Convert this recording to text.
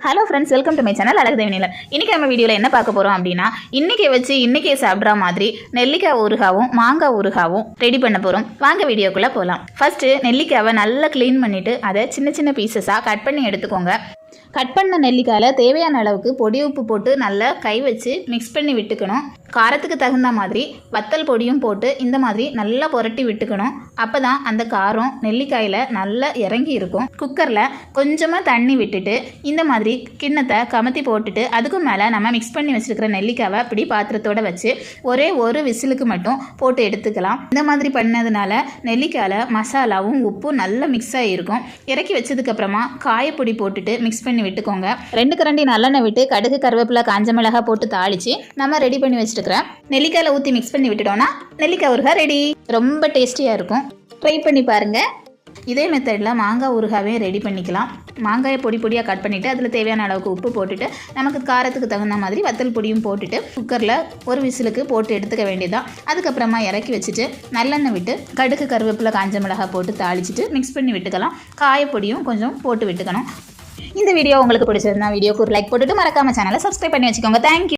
Hello friends welcome to my channel அழகு தேவனியில் இன்றைக்கி நம்ம வீடியோவில் என்ன பார்க்க போகிறோம் அப்படின்னா இன்றைக்கி வச்சு இன்றைக்கே சாப்பிட்ற மாதிரி நெல்லிக்காய் ஊறுகாவும் மாங்காய் ஊறுகாவும் ரெடி பண்ண போகிறோம் வாங்க வீடியோக்குள்ளே போகலாம் ஃபஸ்ட்டு நெல்லிக்காவை நல்லா க்ளீன் பண்ணிவிட்டு அதை சின்ன சின்ன பீசஸாக கட் பண்ணி எடுத்துக்கோங்க. கட் பண்ண நெல்லிக்காயில் தேவையான அளவுக்கு பொடி உப்பு போட்டு நல்லா கை வச்சு மிக்ஸ் பண்ணி விட்டுக்கணும். காரத்துக்கு தகுந்த மாதிரி வத்தல் பொடியும் போட்டு இந்த மாதிரி நல்லா புரட்டி விட்டுக்கணும். அப்போ தான் அந்த காரம் நெல்லிக்காயில் நல்லா இறங்கி இருக்கும். குக்கரில் கொஞ்சமாக தண்ணி விட்டுட்டு இந்த மாதிரி கிண்ணத்தை கமத்தி போட்டுட்டு அதுக்கு மேலே நம்ம மிக்ஸ் பண்ணி வச்சுருக்கிற நெல்லிக்காவை அப்படி பாத்திரத்தோட வச்சு ஒரே ஒரு விசிலுக்கு மட்டும் போட்டு எடுத்துக்கலாம். இந்த மாதிரி பண்ணதுனால நெல்லிக்காயில் மசாலாவும் உப்பும் நல்லா மிக்ஸ் ஆகிருக்கும் இறக்கி வச்சதுக்கப்புறமா காயப்பொடி போட்டுட்டு மிக்ஸ் பண்ணி விட்டுக்கோங்க. ரெண்டு கரண்டி நல்லெண்ணெய் விட்டு கடுகு கருவேப்பிலை காஞ்ச மிளகாய் போட்டு தாளித்து நம்ம ரெடி பண்ணி வச்சுருக்கிறேன் நெல்லிக்காயில் ஊற்றி மிக்ஸ் பண்ணி விட்டுட்டோம்னா நெல்லிக்காய் ஊறுகாய் ரெடி ரொம்ப டேஸ்டியாக இருக்கும். ட்ரை பண்ணி பாருங்கள் இதே மெத்தடில் மாங்காய் ஊறுகாவையும் ரெடி பண்ணிக்கலாம். மாங்காயை பொடி பொடியாக கட் பண்ணிவிட்டு அதில் தேவையான அளவுக்கு உப்பு போட்டுட்டு நமக்கு காரத்துக்கு தகுந்த மாதிரி வத்தல் பொடியும் போட்டுட்டு குக்கரில் ஒரு விசிலுக்கு போட்டு எடுத்துக்க வேண்டியதான் அதுக்கப்புறமா இறக்கி வச்சுட்டு நல்லெண்ணெய் விட்டு கடுகு கருவேப்பிலை காஞ்ச மிளகாய் போட்டு தாளிச்சிட்டு மிக்ஸ் பண்ணி விட்டுக்கலாம். காயப்பொடியும் கொஞ்சம் போட்டு விட்டுக்கணும். இந்த வீடியோ உங்களுக்கு பிடிச்சிருந்தா வீடியோக்கு ஒரு லைக் போட்டுட்டு மறக்காம சேனலை சப்ஸ்கிரைப் பண்ணி வச்சுக்கோங்க. தேங்க்யூ